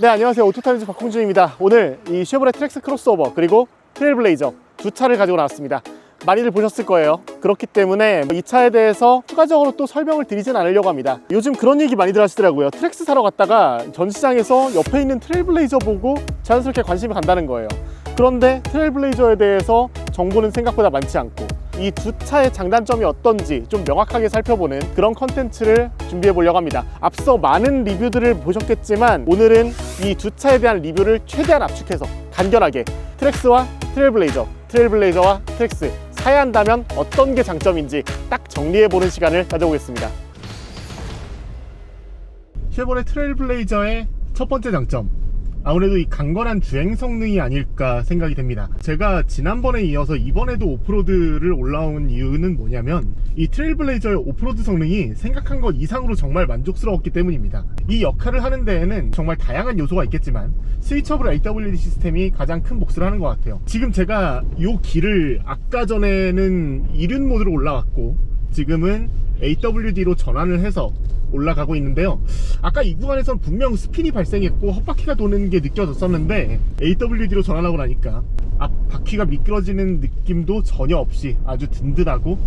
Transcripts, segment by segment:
네 안녕하세요. 오토타임즈 박홍준입니다. 오늘 이 쉐보레 트랙스 크로스오버 그리고 트레일블레이저 두 차를 가지고 나왔습니다. 많이들 보셨을 거예요. 그렇기 때문에 이 차에 대해서 추가적으로 또 설명을 드리진 않으려고 합니다. 요즘 그런 얘기 많이들 하시더라고요. 트랙스 사러 갔다가 전시장에서 옆에 있는 트레일블레이저 보고 자연스럽게 관심이 간다는 거예요. 그런데 트레일블레이저에 대해서 정보는 생각보다 많지 않고 이 두 차의 장단점이 어떤지 좀 명확하게 살펴보는 그런 컨텐츠를 준비해 보려고 합니다. 앞서 많은 리뷰들을 보셨겠지만 오늘은 이 두 차에 대한 리뷰를 최대한 압축해서 간결하게 트랙스와 트레일블레이저, 트레일블레이저와 트랙스 사야 한다면 어떤 게 장점인지 딱 정리해 보는 시간을 가져보겠습니다. 쉐보레 트레일블레이저의 첫 번째 장점 아무래도 이 강건한 주행 성능이 아닐까 생각이 됩니다. 제가 지난번에 이어서 이번에도 오프로드를 올라온 이유는 뭐냐면 이 트레일블레이저의 오프로드 성능이 생각한 것 이상으로 정말 만족스러웠기 때문입니다. 이 역할을 하는 데에는 정말 다양한 요소가 있겠지만 스위처블 AWD 시스템이 가장 큰 몫을 하는 것 같아요. 지금 제가 이 길을 아까 전에는 이륜 모드로 올라왔고 지금은 AWD로 전환을 해서 올라가고 있는데요. 아까 이 구간에선 분명 스핀이 발생했고 헛바퀴가 도는 게 느껴졌었는데 AWD로 전환하고 나니까 앞 바퀴가 미끄러지는 느낌도 전혀 없이 아주 든든하고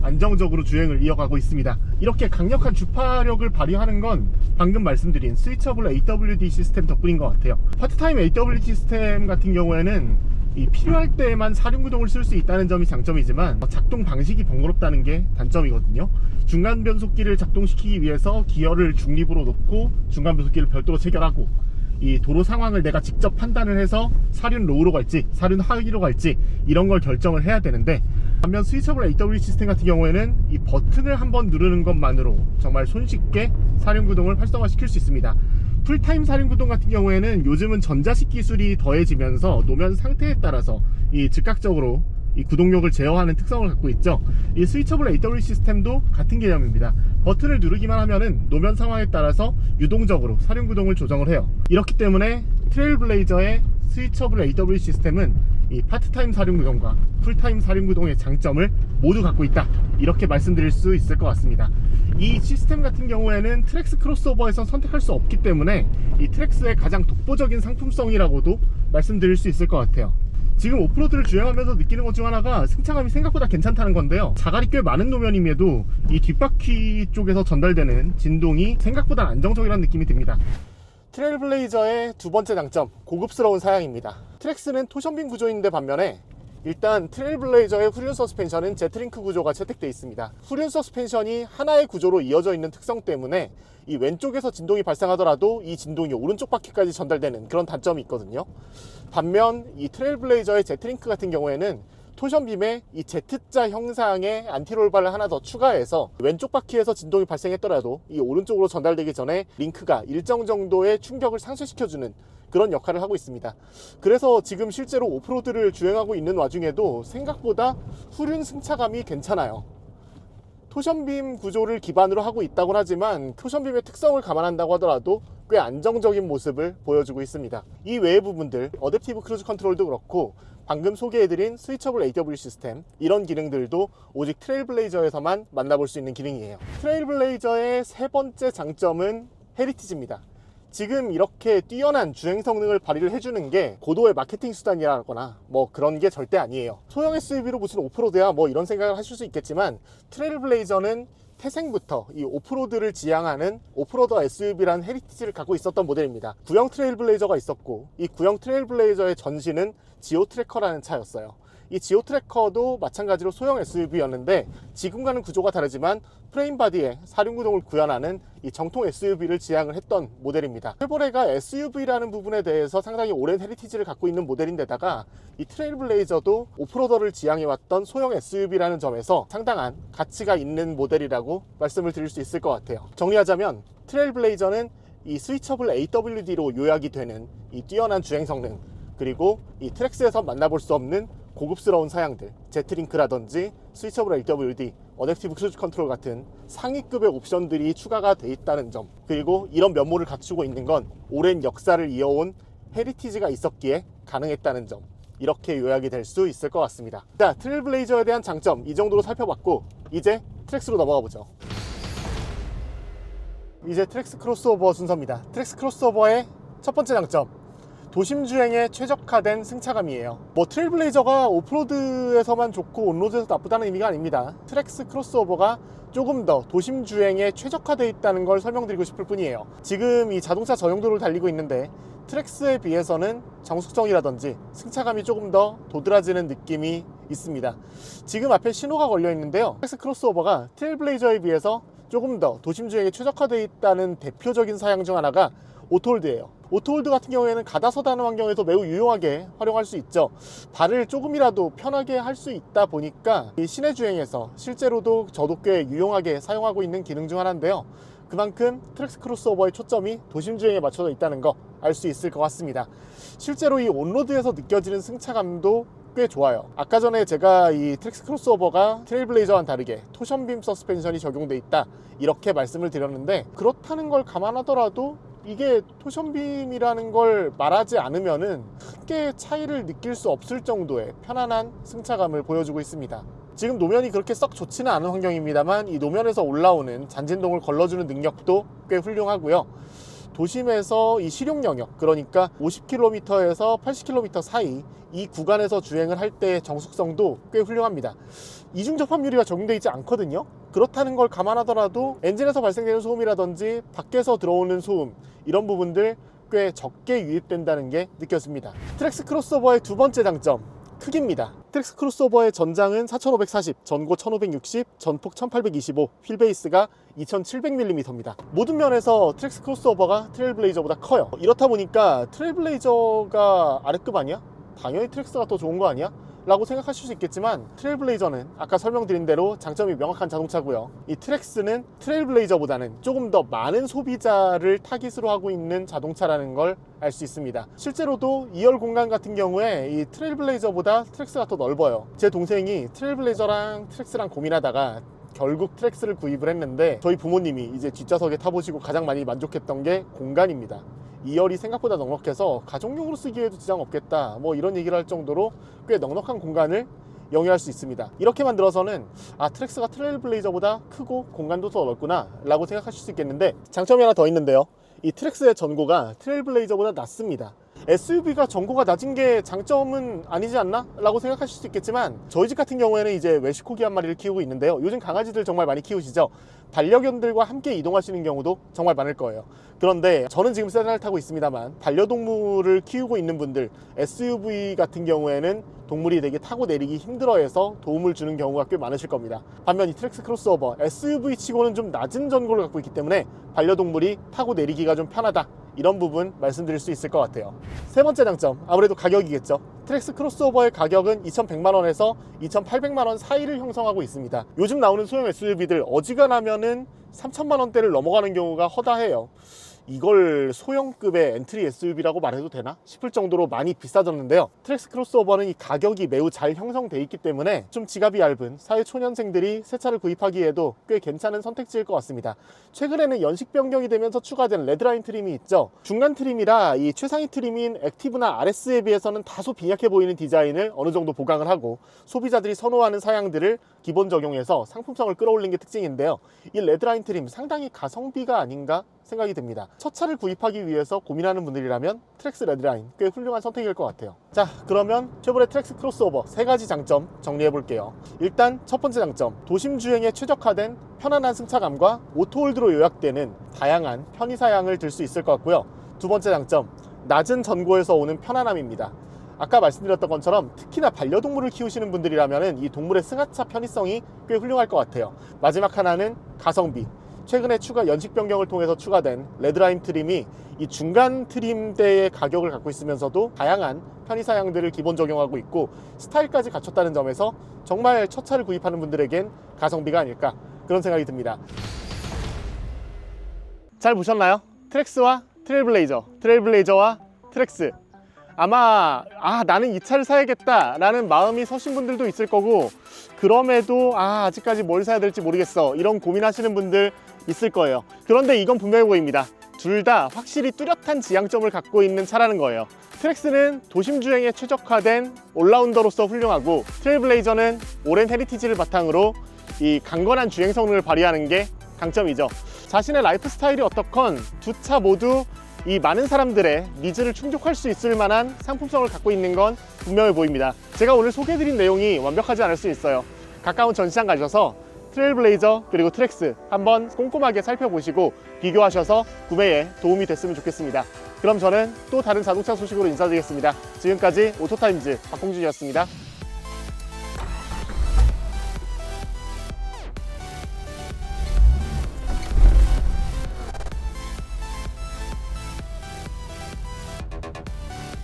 안정적으로 주행을 이어가고 있습니다. 이렇게 강력한 주파력을 발휘하는 건 방금 말씀드린 스위처블 AWD 시스템 덕분인 것 같아요. 파트타임 AWD 시스템 같은 경우에는 이 필요할 때만 사륜구동을 쓸 수 있다는 점이 장점이지만 작동 방식이 번거롭다는 게 단점이거든요. 중간 변속기를 작동시키기 위해서 기어를 중립으로 놓고 중간 변속기를 별도로 체결하고 이 도로 상황을 내가 직접 판단을 해서 사륜 로우로 갈지 사륜 하위로 갈지 이런 걸 결정을 해야 되는데 반면 스위처블 AW 시스템 같은 경우에는 이 버튼을 한번 누르는 것만으로 정말 손쉽게 사륜 구동을 활성화시킬 수 있습니다. 풀타임 사륜 구동 같은 경우에는 요즘은 전자식 기술이 더해지면서 노면 상태에 따라서 이 즉각적으로 이 구동력을 제어하는 특성을 갖고 있죠. 이 스위처블 AW 시스템도 같은 개념입니다. 버튼을 누르기만 하면은 노면 상황에 따라서 유동적으로 사륜 구동을 조정을 해요. 이렇기 때문에 트레일블레이저의 스위처블 AW 시스템은 이 파트타임 사륜 구동과 풀타임 사륜 구동의 장점을 모두 갖고 있다. 이렇게 말씀드릴 수 있을 것 같습니다. 이 시스템 같은 경우에는 트랙스 크로스오버에선 선택할 수 없기 때문에 이 트랙스의 가장 독보적인 상품성이라고도 말씀드릴 수 있을 것 같아요. 지금 오프로드를 주행하면서 느끼는 것 중 하나가 승차감이 생각보다 괜찮다는 건데요. 자갈이 꽤 많은 노면임에도 이 뒷바퀴 쪽에서 전달되는 진동이 생각보다 안정적이라는 느낌이 듭니다. 트레일블레이저의 두 번째 장점, 고급스러운 사양입니다. 트랙스는 토션빔 구조인데 반면에 일단 트레일블레이저의 후륜 서스펜션은 제트링크 구조가 채택되어 있습니다. 후륜 서스펜션이 하나의 구조로 이어져 있는 특성 때문에 이 왼쪽에서 진동이 발생하더라도 이 진동이 오른쪽 바퀴까지 전달되는 그런 단점이 있거든요. 반면 이 트레일블레이저의 제트링크 같은 경우에는 토션빔에 이 Z자 형상의 안티롤 바를 하나 더 추가해서 왼쪽 바퀴에서 진동이 발생했더라도 이 오른쪽으로 전달되기 전에 링크가 일정 정도의 충격을 상쇄시켜주는 그런 역할을 하고 있습니다. 그래서 지금 실제로 오프로드를 주행하고 있는 와중에도 생각보다 후륜 승차감이 괜찮아요. 토션빔 구조를 기반으로 하고 있다곤 하지만 토션빔의 특성을 감안한다고 하더라도 꽤 안정적인 모습을 보여주고 있습니다. 이 외의 부분들, 어댑티브 크루즈 컨트롤도 그렇고 방금 소개해드린 스위처블 AW 시스템 이런 기능들도 오직 트레일블레이저에서만 만나볼 수 있는 기능이에요. 트레일블레이저의 세 번째 장점은 헤리티지입니다. 지금 이렇게 뛰어난 주행 성능을 발휘를 해주는 게 고도의 마케팅 수단이라거나 뭐 그런 게 절대 아니에요. 소형 SUV로 무슨 오프로드야 뭐 이런 생각을 하실 수 있겠지만 트레일블레이저는 태생부터 이 오프로드를 지향하는 오프로더 SUV라는 헤리티지를 갖고 있었던 모델입니다. 구형 트레일블레이저가 있었고 이 구형 트레일블레이저의 전신은 지오 트래커라는 차였어요. 이 지오 트래커도 마찬가지로 소형 SUV였는데 지금과는 구조가 다르지만 프레임 바디에 사륜구동을 구현하는 이 정통 SUV를 지향을 했던 모델입니다. 쉐보레가 SUV라는 부분에 대해서 상당히 오랜 헤리티지를 갖고 있는 모델인데다가 이 트레일블레이저도 오프로더를 지향해왔던 소형 SUV라는 점에서 상당한 가치가 있는 모델이라고 말씀을 드릴 수 있을 것 같아요. 정리하자면 트레일블레이저는 이 스위처블 AWD로 요약이 되는 이 뛰어난 주행 성능 그리고 이 트랙스에서 만나볼 수 없는 고급스러운 사양들 제트링크라든지 스위처블 AWD 어댑티브 크루즈 컨트롤 같은 상위급의 옵션들이 추가가 돼 있다는 점 그리고 이런 면모를 갖추고 있는 건 오랜 역사를 이어온 헤리티지가 있었기에 가능했다는 점 이렇게 요약이 될 수 있을 것 같습니다. 자 트레일블레이저에 대한 장점 이 정도로 살펴봤고 이제 트랙스로 넘어가 보죠. 이제 트랙스 크로스오버 순서입니다. 트랙스 크로스오버의 첫 번째 장점 도심 주행에 최적화된 승차감이에요. 뭐 트레일블레이저가 오프로드에서만 좋고 온로드에서 나쁘다는 의미가 아닙니다. 트랙스 크로스오버가 조금 더 도심 주행에 최적화되어 있다는 걸 설명드리고 싶을 뿐이에요. 지금 이 자동차 전용도를 달리고 있는데 트랙스에 비해서는 정숙성이라든지 승차감이 조금 더 도드라지는 느낌이 있습니다. 지금 앞에 신호가 걸려 있는데요. 트랙스 크로스오버가 트레일블레이저에 비해서 조금 더 도심 주행에 최적화되어 있다는 대표적인 사양 중 하나가 오토홀드예요. 오토홀드 같은 경우에는 가다 서다 하는 환경에서 매우 유용하게 활용할 수 있죠. 발을 조금이라도 편하게 할 수 있다 보니까 이 시내 주행에서 실제로도 저도 꽤 유용하게 사용하고 있는 기능 중 하나인데요. 그만큼 트랙스 크로스오버의 초점이 도심 주행에 맞춰져 있다는 거 알 수 있을 것 같습니다. 실제로 이 온로드에서 느껴지는 승차감도 꽤 좋아요. 아까 전에 제가 이 트랙스 크로스오버가 트레일블레이저와는 다르게 토션빔 서스펜션이 적용돼 있다 이렇게 말씀을 드렸는데 그렇다는 걸 감안하더라도 이게 토션빔이라는 걸 말하지 않으면은 크게 차이를 느낄 수 없을 정도의 편안한 승차감을 보여주고 있습니다. 지금 노면이 그렇게 썩 좋지는 않은 환경입니다만 이 노면에서 올라오는 잔진동을 걸러주는 능력도 꽤 훌륭하고요. 도심에서 이 실용 영역 그러니까 50km에서 80km 사이 이 구간에서 주행을 할때 정숙성도 꽤 훌륭합니다. 이중 접합 유리가 적용되어 있지 않거든요. 그렇다는 걸 감안하더라도 엔진에서 발생되는 소음이라든지 밖에서 들어오는 소음 이런 부분들 꽤 적게 유입된다는 게 느껴집니다. 트랙스 크로스오버의 두 번째 장점 크기입니다. 트랙스 크로스오버의 전장은 4540, 전고 1560, 전폭 1825, 휠베이스가 2700mm입니다. 모든 면에서 트랙스 크로스오버가 트레일블레이저보다 커요. 이렇다 보니까 트레일블레이저가 아래급 아니야? 당연히 트랙스가 더 좋은 거 아니야? 라고 생각하실 수 있겠지만 트레일블레이저는 아까 설명드린 대로 장점이 명확한 자동차고요. 이 트랙스는 트레일블레이저보다는 조금 더 많은 소비자를 타깃으로 하고 있는 자동차라는 걸 알 수 있습니다. 실제로도 2열 공간 같은 경우에 이 트레일블레이저보다 트랙스가 더 넓어요. 제 동생이 트레일블레이저랑 트랙스랑 고민하다가 결국 트랙스를 구입을 했는데 저희 부모님이 이제 뒷좌석에 타보시고 가장 많이 만족했던 게 공간입니다. 2열이 생각보다 넉넉해서 가족용으로 쓰기에도 지장 없겠다 뭐 이런 얘기를 할 정도로 꽤 넉넉한 공간을 영위할 수 있습니다. 이렇게 만들어서는 아 트랙스가 트레일블레이저보다 크고 공간도 더 넓구나 라고 생각하실 수 있겠는데 장점이 하나 더 있는데요. 이 트랙스의 전고가 트레일블레이저보다 낮습니다 SUV가 전고가 낮은 게 장점은 아니지 않나? 라고 생각하실 수 있겠지만 저희 집 같은 경우에는 이제 웰시코기 한 마리를 키우고 있는데요. 요즘 강아지들 정말 많이 키우시죠? 반려견들과 함께 이동하시는 경우도 정말 많을 거예요. 그런데 저는 지금 세단을 타고 있습니다만 반려동물을 키우고 있는 분들 SUV 같은 경우에는 동물이 되게 타고 내리기 힘들어해서 도움을 주는 경우가 꽤 많으실 겁니다. 반면 이 트랙스 크로스오버 SUV 치고는 좀 낮은 전고를 갖고 있기 때문에 반려동물이 타고 내리기가 좀 편하다 이런 부분 말씀드릴 수 있을 것 같아요. 세 번째 장점, 아무래도 가격이겠죠. 트랙스 크로스오버의 가격은 2,100만원에서 2,800만원 사이를 형성하고 있습니다. 요즘 나오는 소형 SUV들 어지간하면은 3천만원대를 넘어가는 경우가 허다해요. 이걸 소형급의 엔트리 SUV라고 말해도 되나 싶을 정도로 많이 비싸졌는데요. 트랙스 크로스오버는 이 가격이 매우 잘 형성돼 있기 때문에 좀 지갑이 얇은 사회 초년생들이 새 차를 구입하기에도 꽤 괜찮은 선택지일 것 같습니다. 최근에는 연식 변경이 되면서 추가된 레드라인 트림이 있죠. 중간 트림이라 이 최상위 트림인 액티브나 RS에 비해서는 다소 빈약해 보이는 디자인을 어느 정도 보강을 하고 소비자들이 선호하는 사양들을 기본 적용해서 상품성을 끌어올린 게 특징인데요. 이 레드라인 트림 상당히 가성비가 아닌가 생각이 듭니다. 첫 차를 구입하기 위해서 고민하는 분들이라면 트랙스 레드라인 꽤 훌륭한 선택일 것 같아요. 자, 그러면 쉐보레 트랙스 크로스오버 세 가지 장점 정리해 볼게요. 일단 첫 번째 장점, 도심 주행에 최적화된 편안한 승차감과 오토홀드로 요약되는 다양한 편의 사양을 들 수 있을 것 같고요. 두 번째 장점, 낮은 전고에서 오는 편안함입니다. 아까 말씀드렸던 것처럼 특히나 반려동물을 키우시는 분들이라면 이 동물의 승하차 편의성이 꽤 훌륭할 것 같아요. 마지막 하나는 가성비. 최근에 추가 연식 변경을 통해서 추가된 레드라인 트림이 이 중간 트림대의 가격을 갖고 있으면서도 다양한 편의 사양들을 기본 적용하고 있고 스타일까지 갖췄다는 점에서 정말 첫 차를 구입하는 분들에겐 가성비가 아닐까 그런 생각이 듭니다. 잘 보셨나요? 트랙스와 트레일블레이저, 트레일블레이저와 트랙스. 아마 아 나는 이 차를 사야겠다라는 마음이 서신 분들도 있을 거고 그럼에도 아 아직까지 뭘 사야 될지 모르겠어 이런 고민하시는 분들 있을 거예요. 그런데 이건 분명해 보입니다. 둘 다 확실히 뚜렷한 지향점을 갖고 있는 차라는 거예요. 트랙스는 도심 주행에 최적화된 올라운더로서 훌륭하고 트레일블레이저는 오랜 헤리티지를 바탕으로 이 강건한 주행 성능을 발휘하는 게 강점이죠. 자신의 라이프 스타일이 어떻건 두 차 모두 이 많은 사람들의 니즈를 충족할 수 있을 만한 상품성을 갖고 있는 건 분명해 보입니다. 제가 오늘 소개해드린 내용이 완벽하지 않을 수 있어요. 가까운 전시장 가셔서 트레일블레이저 그리고 트랙스 한번 꼼꼼하게 살펴보시고 비교하셔서 구매에 도움이 됐으면 좋겠습니다. 그럼 저는 또 다른 자동차 소식으로 인사드리겠습니다. 지금까지 오토타임즈 박홍준이었습니다.